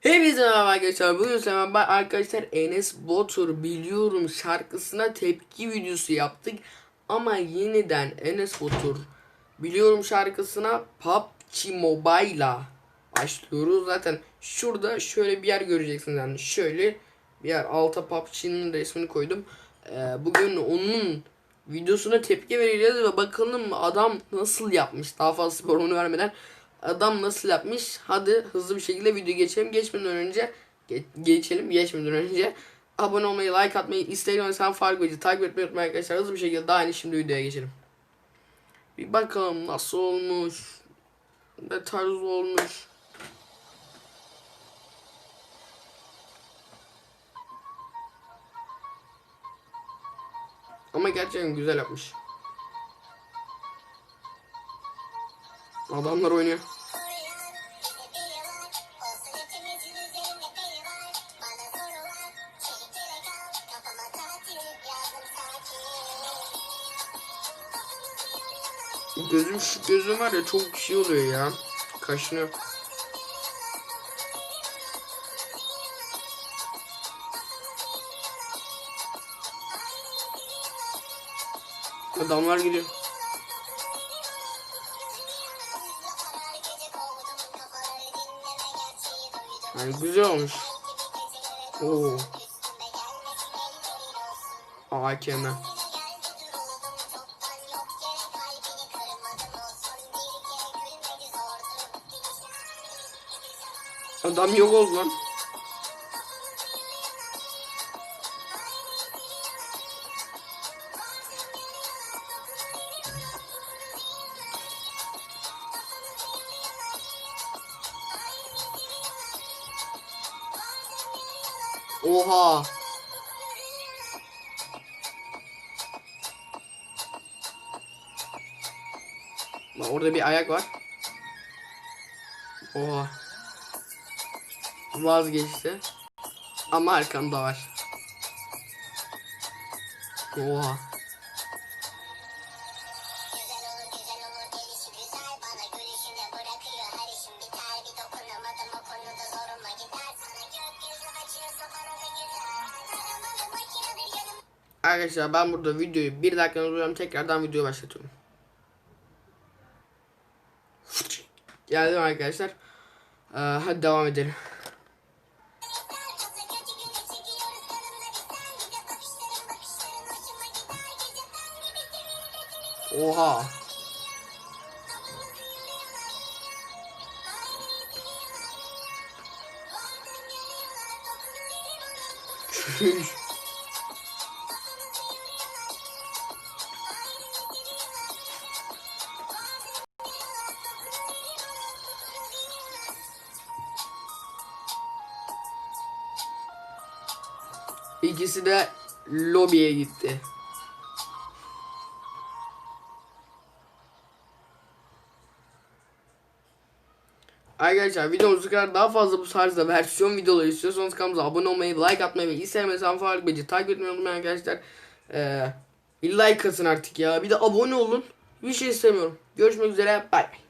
Hepinize merhaba arkadaşlar. Bugün sizlerle ben arkadaşlar Enes Batur biliyorum şarkısına tepki videosu yaptık. Ama yeniden Enes Batur biliyorum şarkısına PUBG Mobile'la başlıyoruz. Zaten şurada şöyle bir yer göreceksiniz yani şöyle bir yer alta PUBG'nin resmini koydum. Ee, bugün onun videosuna tepki vereceğiz ve bakalım adam nasıl yapmış. Daha fazla sporunu vermeden adam nasıl yapmış. Hadi hızlı bir şekilde video geçelim. Geçmeden önce ge- geçelim. Geçmeden önce abone olmayı, like atmayı, Instagram sen fark edici takip etmeyi unutmayın arkadaşlar. Hızlı bir şekilde daha yeni şimdi videoya geçelim. Bir bakalım nasıl olmuş. Ne tarz olmuş. Ama gerçekten güzel yapmış. Adamlar oynuyor. Gözüm şu gözüm var ya çok şey oluyor ya. Kaşınıyor. Adamlar gidiyor. Yani güzel olmuş. Oo. AKM. Adam yok oldu lan. Oha. Bak orada bir ayak var. Oha. Vazgeçti. Ama arkamda var. Oha. Arkadaşlar ben burada videoyu bir dakika duruyorum tekrardan videoyu başlatıyorum. Geldim arkadaşlar. Ee, hadi devam edelim. Oha. Çüş. İkisi de lobiye gitti. Arkadaşlar videomuz kadar daha fazla bu tarzda versiyon videoları istiyorsanız kanalımıza abone olmayı, like atmayı ve Instagram hesabı fark beci takip etmeyi unutmayın arkadaşlar. Ee, bir like atın artık ya. Bir de abone olun. Bir şey istemiyorum. Görüşmek üzere. Bay bay.